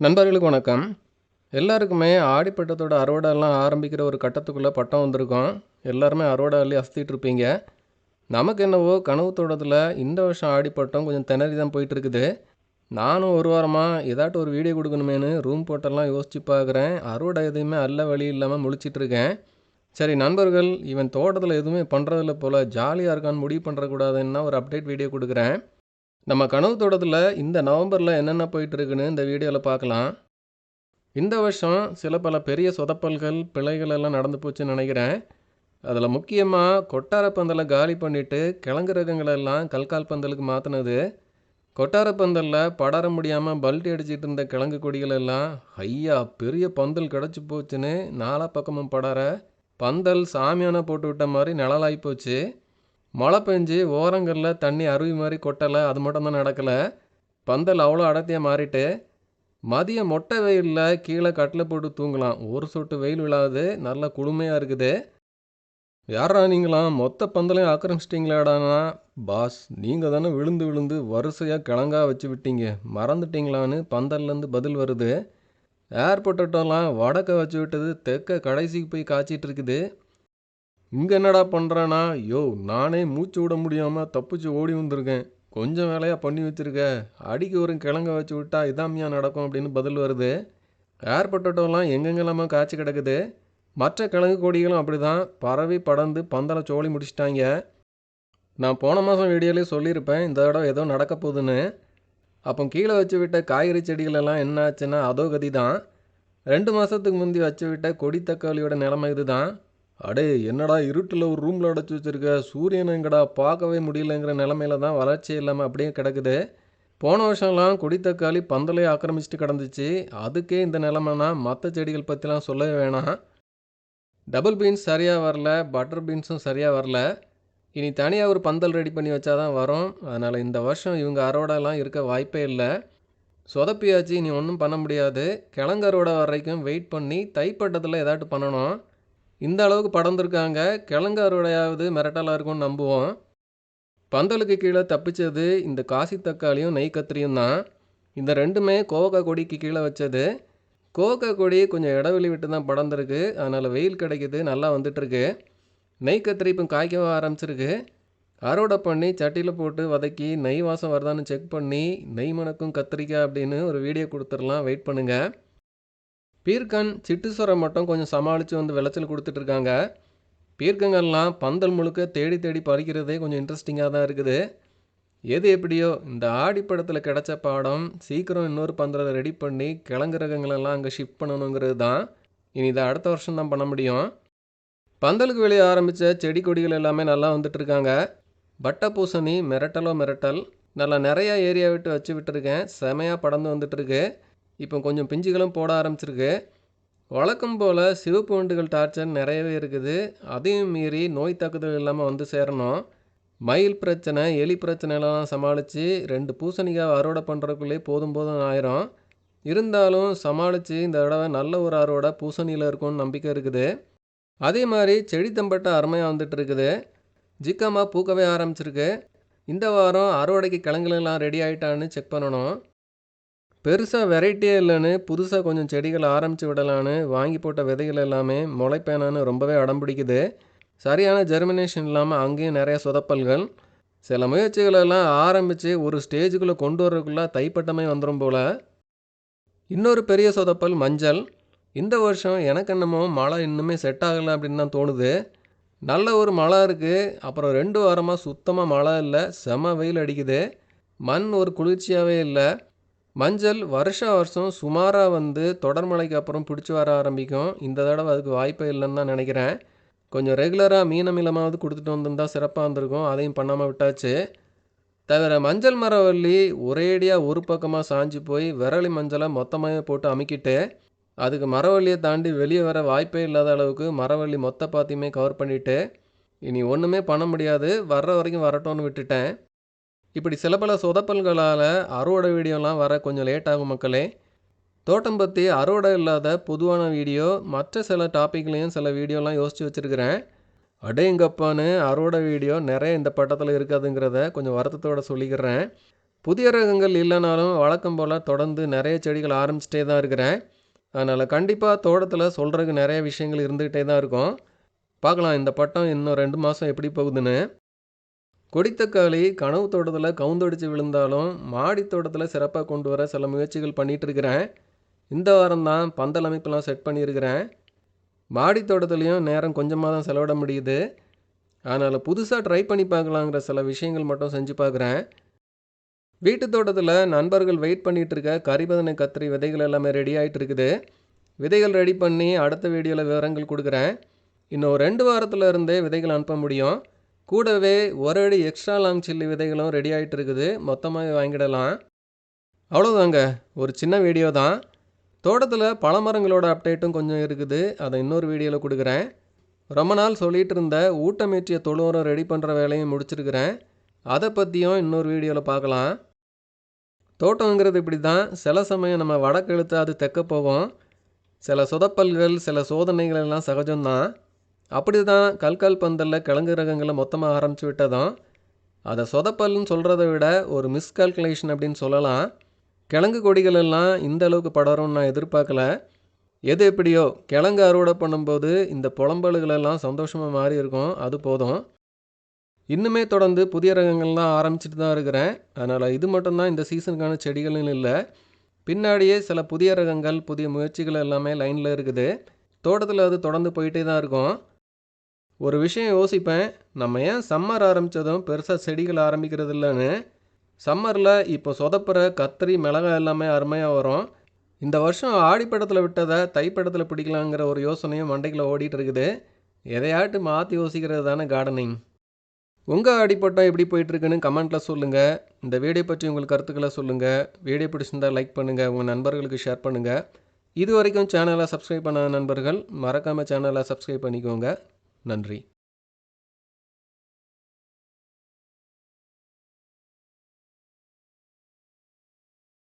நண்பர்களுக்கு வணக்கம். எல்லாருக்குமே ஆடிப்பட்டத்தோட அறுவடைலாம் ஆரம்பிக்கிற ஒரு கட்டத்துக்குள்ளே பட்டம் வந்திருக்கோம். எல்லாருமே அறுவடை அள்ளி அசத்திட்டு இருப்பீங்க. நமக்கு என்னவோ கனவு தோட்டத்தில் இந்த வருஷம் ஆடிப்பட்டம் கொஞ்சம் திணறி தான் போயிட்டுருக்குது. நானும் ஒரு வாரமாக ஏதாட்டும் ஒரு வீடியோ கொடுக்கணுமேனு ரூம் போட்டெல்லாம் யோசிச்சு பார்க்குறேன் அறுவடை எதுவுமே அல்ல வழி இல்லாமல் முழிச்சிட்டு இருக்கேன். சரி நண்பர்கள் இவன் தோட்டத்தில் எதுவுமே பண்ணுறதில்ல போல் ஜாலியாக இருக்கான்னு முடிவு பண்ணுறக்கூடாதுன்னா ஒரு அப்டேட் வீடியோ கொடுக்குறேன். நம்ம கனவு தோட்டத்தில் இந்த நவம்பரில் என்னென்ன போயிட்டுருக்குன்னு இந்த வீடியோவில் பார்க்கலாம். இந்த வருஷம் சில பல பெரிய சொதப்பல்கள் பிழைகள் எல்லாம் நடந்து போச்சுன்னு நினைக்கிறேன். அதில் முக்கியமாக கொட்டார பந்தலை காலி பண்ணிவிட்டு கிழங்கு ரகங்களெல்லாம் கல்கால் பந்தலுக்கு மாற்றினது கொட்டார பந்தலில் படர முடியாமல் பல்ட்டி அடிச்சிட்டு இருந்த கிழங்கு கொடிகள் எல்லாம் ஐயா பெரிய பந்தல் கிடச்சி போச்சுன்னு நாலா பக்கமும் படர. பந்தல் சாமியான போட்டு விட்ட மாதிரி நிழலாகி போச்சு. மழை பெஞ்சு ஓரங்களில் தண்ணி அருவி மாதிரி கொட்டலை அது மட்டும் தான் நடக்கலை. பந்தல் அவ்வளோ அடர்த்தியாக மாறிட்டு மதியம் மொட்டை வெயிலில் கீழே கட்டில் போட்டு தூங்கலாம். ஒரு சொட்டு வெயில் விழாது நல்லா குளுமையாக இருக்குது. யாரா நீங்களாம்? மொத்த பந்தலையும் ஆக்கிரமிச்சிட்டிங்களாடானா பாஸ் நீங்கள் தானே விழுந்து விழுந்து வரிசையாக கிழங்கா வச்சு விட்டீங்க. மறந்துட்டீங்களான்னு பந்தல்லேருந்து பதில் வருது. ஏர் பொட்டட்டோலாம் வடக்க வச்சு விட்டது தெற்க கடைசிக்கு போய் காய்ச்சிட்டு இருக்குது. இங்கே என்னடா பண்ணுறேன்னா யோ நானே மூச்சு விட முடியாமல் தப்பிச்சு ஓடி வந்திருக்கேன். கொஞ்சம் வேலையாக பண்ணி வச்சுருக்க. அடிக்கு ஒரு கிழங்க வச்சு விட்டா இதாமியா நடக்கும் அப்படின்னு பதில் வருது. ஏர் பொட்டட்டோலாம் காய்ச்சி கிடக்குது. மற்ற கிழங்கு கொடிகளும் அப்படி தான் பரவி படர்ந்து பந்தலை சோழி முடிச்சிட்டாங்க. நான் போன மாதம் வீடியோலேயே சொல்லியிருப்பேன் இந்த தடவை ஏதோ நடக்க போகுதுன்னு. அப்போ கீழே வச்சு விட்ட காய்கறி செடிகள் எல்லாம் என்ன ஆச்சுன்னா அதோ கதி தான் ரெண்டு மாதத்துக்கு முந்தி வச்சு விட்ட கொடி தக்காளியோட நிலைமை இதுதான். அடே என்னடா இருட்டில் ஒரு ரூமில் அடைச்சி வச்சிருக்க? சூரியன் எங்கடா பார்க்கவே முடியலங்கிற நிலமையில தான் வளர்ச்சி இல்லாமல் அப்படியே கிடக்குது. போன வருஷம்லாம் குடித்தக்காளி பந்தலை ஆக்கிரமிச்சிட்டு கிடந்துச்சு. அதுக்கே இந்த நிலமைனா மற்ற செடிகள் பற்றிலாம் சொல்லவே வேணாம். டபுள் பீன்ஸ் சரியாக வரல பட்டர் பீன்ஸும் சரியாக வரல. இனி தனியாக ஒரு பந்தல் ரெடி பண்ணி வச்சா தான் வரும். அதனால் இந்த வருஷம் இவங்க அறுவடைலாம் இருக்க வாய்ப்பே இல்லை. சொதப்பியாச்சு இனி ஒன்றும் பண்ண முடியாது. கிழங்கு அறுவடை வரைக்கும் வெயிட் பண்ணி தைப்பட்டத்தில் ஏதாட்டு பண்ணணும். இந்த அளவுக்கு படர்ந்துருக்காங்க. கிழங்கு அறுவடையாவது மிரட்டலாக இருக்கும்னு நம்புவோம். பந்தலுக்கு கீழே தப்பிச்சது இந்த காசி தக்காளியும் நெய் கத்திரியும் தான். இந்த ரெண்டுமே கோவக்காய் கொடிக்கு கீழே வச்சது. கோவக்காய் கொடி கொஞ்சம் இடைவெளி விட்டு தான் படர்ந்துருக்கு. அதனால் வெயில் கிடைக்கிது நல்லா வந்துட்டுருக்கு. நெய் கத்திரி இப்போ காய்க்கவும் ஆரம்பிச்சிருக்கு. அறுவடை பண்ணி சட்டியில் போட்டு வதக்கி நெய் வாசம் வருதான்னு செக் பண்ணி நெய் மணக்கும் கத்திரிக்காய் அப்படின்னு ஒரு வீடியோ கொடுத்துடலாம். வெயிட் பண்ணுங்கள் பீர்க்கன் சிட்டுசுரை மட்டும் கொஞ்சம் சமாளித்து வந்து விளைச்சல் கொடுத்துட்ருக்காங்க பீர்க்கங்கள்லாம் பந்தல் முழுக்க தேடி தேடி பறிக்கிறதே கொஞ்சம் இன்ட்ரெஸ்டிங்காக தான் இருக்குது. எது எப்படியோ இந்த ஆடிப்படத்தில் கிடச்ச பாடம் சீக்கிரம் இன்னொரு பந்தலை ரெடி பண்ணி கிழங்கு ரகங்களெல்லாம் அங்கே ஷிஃப்ட் பண்ணணுங்கிறது தான். இனி இதை அடுத்த வருஷம் தான் பண்ண முடியும். பந்தலுக்கு வெளியே ஆரம்பித்த செடி கொடிகள் எல்லாமே நல்லா வந்துட்டுருக்காங்க பட்டை பூசணி மிரட்டலோ மிரட்டல் நல்லா நிறையா ஏரியா விட்டு வச்சு விட்டுருக்கேன். செமையாக படர்ந்து வந்துட்டுருக்கு இப்போ கொஞ்சம் பிஞ்சுகளும் போட ஆரம்பிச்சிருக்கு. வழக்கம் போல் சிவப்பு வண்டுகள் டார்ச்சர் நிறையவே இருக்குது. அதையும் மீறி நோய் தாக்குதல் இல்லாமல் வந்து சேரணும். மயில் பிரச்சனை எலி பிரச்சனைலாம் சமாளித்து ரெண்டு பூசணிக்காய் அறுவடை பண்ணுறதுக்குள்ளே போதும் போதும் ஆயிரும். இருந்தாலும் சமாளித்து இந்த தடவை நல்ல ஒரு அறுவடை பூசணியில் இருக்கும்னு நம்பிக்கை இருக்குது. அதே மாதிரி செடி தம்பட்டை அருமையாக வந்துட்டு இருக்குது. ஜிக்காமா பூக்கவே ஆரம்பிச்சிருக்கு. இந்த வாரம் அறுவடைக்கு கிழங்குலாம் ரெடி ஆகிட்டான்னு செக் பண்ணணும். பெருசாக வெரைட்டியே இல்லைன்னு புதுசாக கொஞ்சம் செடிகள் ஆரம்பித்து விடலான்னு வாங்கி போட்ட விதைகள் எல்லாமே முளைப்பேனான்னு ரொம்பவே அடம் பிடிக்குது. சரியான ஜெர்மினேஷன் இல்லாமல் அங்கேயும் நிறைய சொதப்பல்கள். சில முயற்சிகளெல்லாம் ஆரம்பித்து ஒரு ஸ்டேஜுக்குள்ளே கொண்டு வரக்குள்ளே தைப்பட்டமே வந்துடும் போல். இன்னொரு பெரிய சொதப்பல் மஞ்சள். இந்த வருஷம் எனக்கு என்னமோ மழை இன்னுமே செட் ஆகலை அப்படின்னு தான் தோணுது. நல்ல ஒரு மழை இருக்குது அப்புறம் ரெண்டு வாரமாக சுத்தமாக மழை இல்லை. செம வெயில் அடிக்குது. மண் ஒரு குளிர்ச்சியாகவே இல்லை. மஞ்சள் வருஷம் வருஷம் சுமாராக வந்து தொடர்மலைக்கு அப்புறம் பிடிச்சி வர ஆரம்பிக்கும். இந்த தடவை அதுக்கு வாய்ப்பே இல்லைன்னு தான் நினைக்கிறேன். கொஞ்சம் ரெகுலராக மீனமிலமாவது கொடுத்துட்டு வந்திருந்தா சிறப்பாக இருந்திருக்கும். அதையும் பண்ணாமல் விட்டாச்சு. தவிர மஞ்சள் மரவள்ளி ஒரேடியாக ஒரு பக்கமாக சாஞ்சு போய் விரலி மஞ்சளை மொத்தமாக போட்டு அமுக்கிட்டு அதுக்கு மரவள்ளியை தாண்டி வெளியே வர வாய்ப்பே இல்லாத அளவுக்கு மரவள்ளி மொத்த பாத்தியுமே கவர் பண்ணிவிட்டு இனி ஒன்றுமே பண்ண முடியாது. வர்ற வரைக்கும் வரட்டும்னு விட்டுட்டேன். இப்படி சில பல சொதப்பல்களால் அறுவடை வீடியோலாம் வர கொஞ்சம் லேட் ஆகும் மக்களே. தோட்டம் பற்றி அறுவடை இல்லாத பொதுவான வீடியோ மற்ற சில டாப்பிக்லேயும் சில வீடியோலாம் யோசித்து வச்சுருக்கிறேன். அடேங்கப்பான்னு அறுவடை வீடியோ நிறைய இந்த பட்டத்தில் இருக்காதுங்கிறத கொஞ்சம் வருத்தத்தோடு சொல்லிக்கிறேன். புதிய ரகங்கள் இல்லைனாலும் வழக்கம் போல் தொடர்ந்து நிறைய செடிகள் ஆரம்பிச்சிட்டே தான் இருக்கிறேன். அதனால் கண்டிப்பாக தோட்டத்தில் சொல்கிறதுக்கு நிறைய விஷயங்கள் இருந்துக்கிட்டே தான் இருக்கும். பார்க்கலாம் இந்த பட்டம் இன்னும் ரெண்டு மாதம் எப்படி போகுதுன்னு. கொடித்தக்காளி கனவு தோட்டத்தில் கவுந்தடிச்சு விழுந்தாலும் மாடி தோட்டத்தில் சிறப்பாக கொண்டு வர சில முயற்சிகள் பண்ணிகிட்ருக்கிறேன் இந்த வாரம் தான் பந்தல் அமைப்பெல்லாம் செட் பண்ணியிருக்கிறேன். மாடி தோட்டத்துலேயும் நேரம் கொஞ்சமாக தான் செலவிட முடியுது. அதனால் புதுசாக ட்ரை பண்ணி பார்க்கலாங்கிற சில விஷயங்கள் மட்டும் செஞ்சு பார்க்குறேன். வீட்டு தோட்டத்தில் நண்பர்கள் வெயிட் பண்ணிகிட்டு இருக்க கரிபதனை கத்திரி விதைகள் எல்லாமே ரெடி ஆகிட்டு இருக்குது விதைகள் ரெடி பண்ணி அடுத்த வீடியோவில் விவரங்கள் கொடுக்குறேன். இன்னும் ரெண்டு வாரத்தில் இருந்தே விதைகள் அனுப்ப முடியும். கூடவே ஒரு அடி எக்ஸ்ட்ரா லாங் சில்லி விதைகளும் ரெடி ஆகிட்டு இருக்குது மொத்தமாக வாங்கிடலாம். அவ்வளோதாங்க ஒரு சின்ன வீடியோ தான். தோட்டத்தில் பழமரங்களோட அப்டேட்டும் கொஞ்சம் இருக்குது. அதை இன்னொரு வீடியோவில் கொடுக்குறேன். ரொம்ப நாள் சொல்லிகிட்டு இருந்த ஊட்டமேற்றிய தொழுவரம் ரெடி பண்ணுற வேலையும் முடிச்சிருக்கிறேன். அதை பற்றியும் இன்னொரு வீடியோவில் பார்க்கலாம். தோட்டங்கிறது இப்படி தான் சில சமயம் நம்ம வடக்கெழுத்து அது தெக்க போவோம் சில சொதப்பல்கள் சில சோதனைகள் எல்லாம் சகஜம்தான். அப்படி தான் கல்கால் பந்தலில் கிழங்கு ரகங்களை மொத்தமாக ஆரம்பித்து விட்டதும் அதை சொதப்பல்னு சொல்கிறத விட ஒரு மிஸ்கால்குலேஷன் அப்படின்னு சொல்லலாம். கிழங்கு கொடிகள் எல்லாம் இந்த அளவுக்கு படரும்னு நான் எதிர்பார்க்கல. எது எப்படியோ கிழங்கு அறுவடை பண்ணும்போது இந்த புலம்பல்களெல்லாம் சந்தோஷமாக மாறி இருக்கும் அது போதும். இன்னுமே தொடர்ந்து புதிய ரகங்கள்லாம் ஆரம்பிச்சிட்டு தான் இருக்கிறேன். அதனால் இது மட்டும்தான் இந்த சீசனுக்கான செடிகள்னு இல்லை. பின்னாடியே சில புதிய ரகங்கள் புதிய முயற்சிகள் எல்லாமே லைனில் இருக்குது. தோட்டத்தில் அது தொடர்ந்து போயிட்டே தான் இருக்கும். ஒரு விஷயம் யோசிப்பேன். நம்ம ஏன் சம்மர் ஆரம்பித்ததும் பெருசாக செடிகள் ஆரம்பிக்கிறது இல்லைன்னு சம்மரில் இப்போ சொதப்புற கத்திரி மிளகாய் எல்லாமே அருமையாக வரும். இந்த வருஷம் ஆடிப்படத்தில் விட்டதை தைப்படத்தில் பிடிக்கலாங்கிற ஒரு யோசனையும் மண்டைக்குள்ளே ஓடிட்டு இருக்குது. எதையாட்டு மாற்றி யோசிக்கிறது தானே கார்டனிங் உங்கள் ஆடிப்பட்டம் எப்படி போயிட்டுருக்குன்னு கமெண்ட்டில் சொல்லுங்கள் இந்த வீடியோ பற்றி உங்கள் கருத்துக்களை சொல்லுங்கள் வீடியோ பிடிச்சிருந்தால் லைக் பண்ணுங்கள் உங்கள் நண்பர்களுக்கு ஷேர் பண்ணுங்கள் இது வரைக்கும் சேனலை சப்ஸ்கிரைப் பண்ணாத நண்பர்கள் மறக்காமல் சேனலை சப்ஸ்கிரைப் பண்ணிக்கோங்க. நன்றி.